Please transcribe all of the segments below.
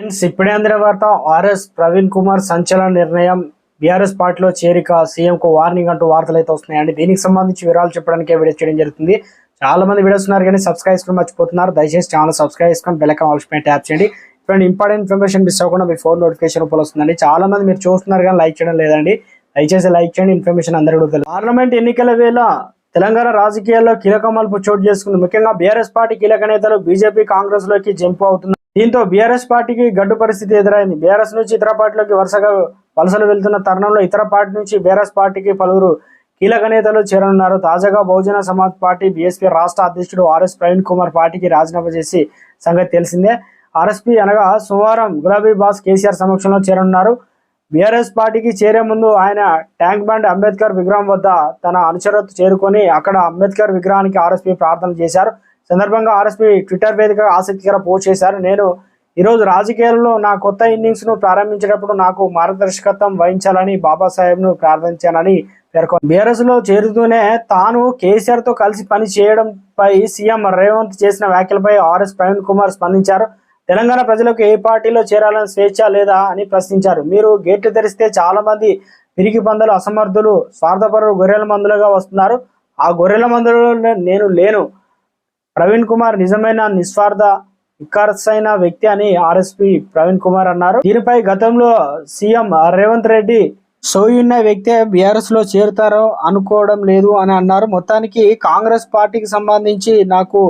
Friends ఇప్పుడే అందిన వార్త ఆర్ఎస్ ప్రవీణ్ కుమార్ సంచలన నిర్ణయం. బీఆర్ఎస్ పార్టీలో చేరిక సీఎం కు వార్నింగ్ అంటూ వార్తలు అయితే వస్తున్నాయండి. దీనికి సంబంధించి వివరాలు చెప్పడానికి వీడియో చేయడం జరుగుతుంది. చాలా మంది వీడియోస్ ఉన్నారు కానీ సబ్స్క్రైబ్ చేసుకుని మర్చిపోతున్నారు. దయచేసి ఛానల్ సబ్స్క్రైబ్ చేసుకొని బెల్లకం ఐకాన్ ట్యాప్ చేయండి. ఇటువంటి ఇంపార్టెంట్ ఇన్ఫర్మేషన్ మిస్ అవ్వకుండా మీ ఫోన్ నోటిఫికేషన్ రూపంలో వస్తుందండి. చాలా మంది మీరు చూస్తున్నారు కానీ లైక్ చేయడం లేదండి. దయచేసి లైక్ చేయండి. ఇన్ఫర్మేషన్ అందరూ కూడా పార్లమెంట్ ఎన్నికల వేళ తెలంగాణ రాజకీయాల్లో కీలక మలుపు చోటు చేసుకుంది. ముఖ్యంగా బీఆర్ఎస్ పార్టీ కీలక నేతలు బీజేపీ కాంగ్రెస్లోకి జంపు అవుతున్నారు. దీంతో బీఆర్ఎస్ పార్టీకి గడ్డు పరిస్థితి ఎదురైంది. బీఆర్ఎస్ నుంచి ఇతర పార్టీలోకి వరుసగా వలసలు వెళ్తున్న తరుణంలో ఇతర పార్టీ నుంచి బీఆర్ఎస్ పార్టీకి పలువురు కీలక నేతలు చేరనున్నారు. తాజాగా బహుజన సమాజ్ పార్టీ బీఎస్పీ రాష్ట్ర అధ్యక్షుడు ఆర్ఎస్ ప్రవీణ్ కుమార్ పార్టీకి రాజీనామా చేసి సంగతి తెలిసిందే. ఆర్ఎస్పీ అనగా సోమవారం గులాబీ బాస్ కేసీఆర్ సమక్షంలో చేరనున్నారు. బీఆర్ఎస్ పార్టీకి చేరే ముందు ఆయన ట్యాంక్ బండ్ అంబేద్కర్ విగ్రహం వద్ద తన అనుచరులతో చేరుకొని అక్కడ అంబేద్కర్ విగ్రహానికి ఆర్ఎస్పీ ప్రార్థన చేశారు. సందర్భంగా ఆర్ఎస్పీ ట్విట్టర్ వేదిక ఆసక్తికర పోస్ట్ చేశారు. నేను ఈరోజు రాజకీయాల్లో నా కొత్త ఇన్నింగ్స్ను ప్రారంభించేటప్పుడు నాకు మార్గదర్శకత్వం వహించాలని బాబాసాహెబ్ను ప్రార్థించానని పేర్కొన్నారు. బీఆర్ఎస్లో చేరుతూనే తాను కేసీఆర్తో కలిసి పని చేయడంపై సీఎం రేవంత్ చేసిన వ్యాఖ్యలపై ఆర్ఎస్ ప్రవీణ్ కుమార్ స్పందించారు. తెలంగాణ ప్రజలకు ఏ పార్టీలో చేరాలని స్వేచ్ఛ లేదా అని ప్రశ్నించారు. మీరు గేట్లు తెరిస్తే చాలా మంది పిరికి పందులు అసమర్థులు స్వార్థపరులు గొర్రెల మందులుగా వస్తున్నారు. ఆ గొర్రెల మందులలో నేను లేను. ప్రవీణ్ కుమార్ నిజమైన నిస్వార్థ ఇక్కర్సైన వ్యక్తి అని ఆర్ఎస్పి ప్రవీణ్ కుమార్ అన్నారు. దీనిపై గతంలో సీఎం రేవంత్ రెడ్డి సోయున్న వ్యక్తే బీఆర్ఎస్లో చేరుతారో అనుకోవడం లేదు అని అన్నారు. మొత్తానికి కాంగ్రెస్ పార్టీకి సంబంధించి నాకు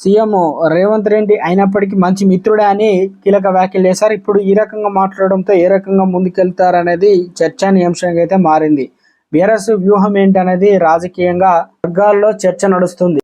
సీఎం రేవంత్ రెడ్డి అయినప్పటికీ మంచి మిత్రుడే అని కీలక వ్యాఖ్యలు చేశారు. ఇప్పుడు ఈ రకంగా మాట్లాడడంతో ఏ రకంగా ముందుకెళ్తారనేది చర్చనీయాంశంగా అయితే మారింది. బీఆర్ఎస్ వ్యూహం ఏంటనేది రాజకీయంగా వర్గాల్లో చర్చ నడుస్తుంది.